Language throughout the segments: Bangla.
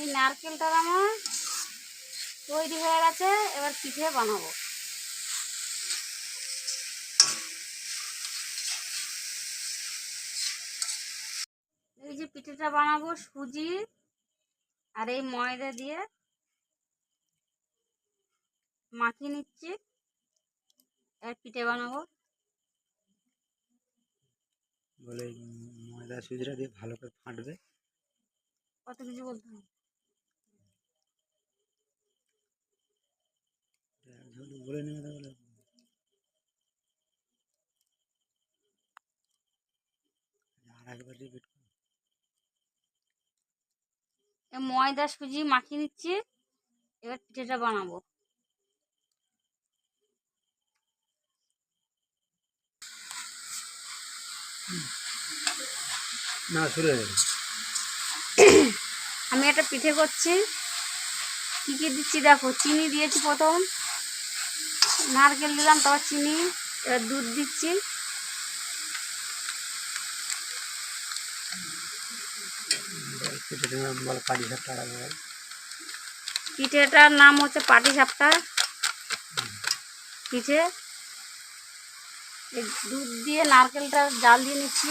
এই নারকেলটা আমার তৈরি হয়ে গেছে এবার পিঠে বানাবো। এই যে পিঠেটা বানাবো সুজি আর এই ময়দা দিয়ে মাখিয়ে নিচ্ছি এবার পিঠে বানাবো। বলে ময়দা সুজিটা দিয়ে ভালো করে ফাটবে। কত কিছু বলতে হবে? বলে নেবে তাহলে আর একবার রিপিট ময়দা সুজি মাখিয়ে নিচ্ছি এবার পিঠেটা বানাবো। না শুরু আমি একটা পিঠে করছি। কী কী দিচ্ছি দেখো? চিনি দিয়েছি প্রথম। নারকেল দিলাম তারপর চিনি এবার দুধ দিচ্ছি। পিঠেটার নাম হচ্ছে পাটি সাপটা। পিঠে দুধ দিয়ে নারকেলটা জাল দিয়ে নিচ্ছি।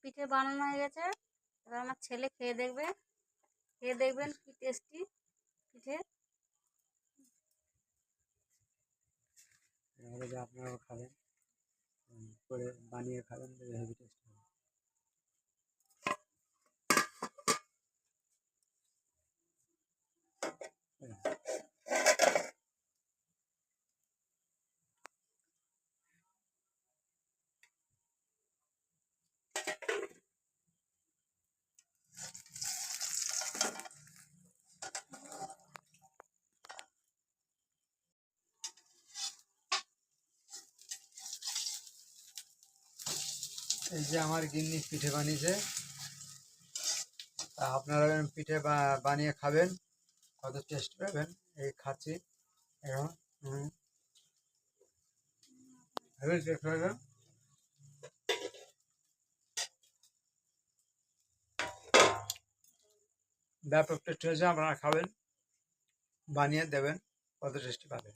পিঠে বানানো হয়ে গেছে। এবার আমার ছেলে খেয়ে দেখবে। খেয়ে দেখবেন কি টেস্টি পিঠে। এবারে যে আপনারাও খাবেন। করে বানিয়ে খাবেন হেভি এই যে আমার গিন্নি পিঠে বানিয়েছে। আপনারা পিঠে বানিয়ে খাবেন, কত টেস্ট পাবেন? এই খাচ্ছি। এখন ব্যাপক টেস্ট হয়েছে, আপনারা খাবেন, বানিয়ে দেবেন, কত টেস্টি পাবেন।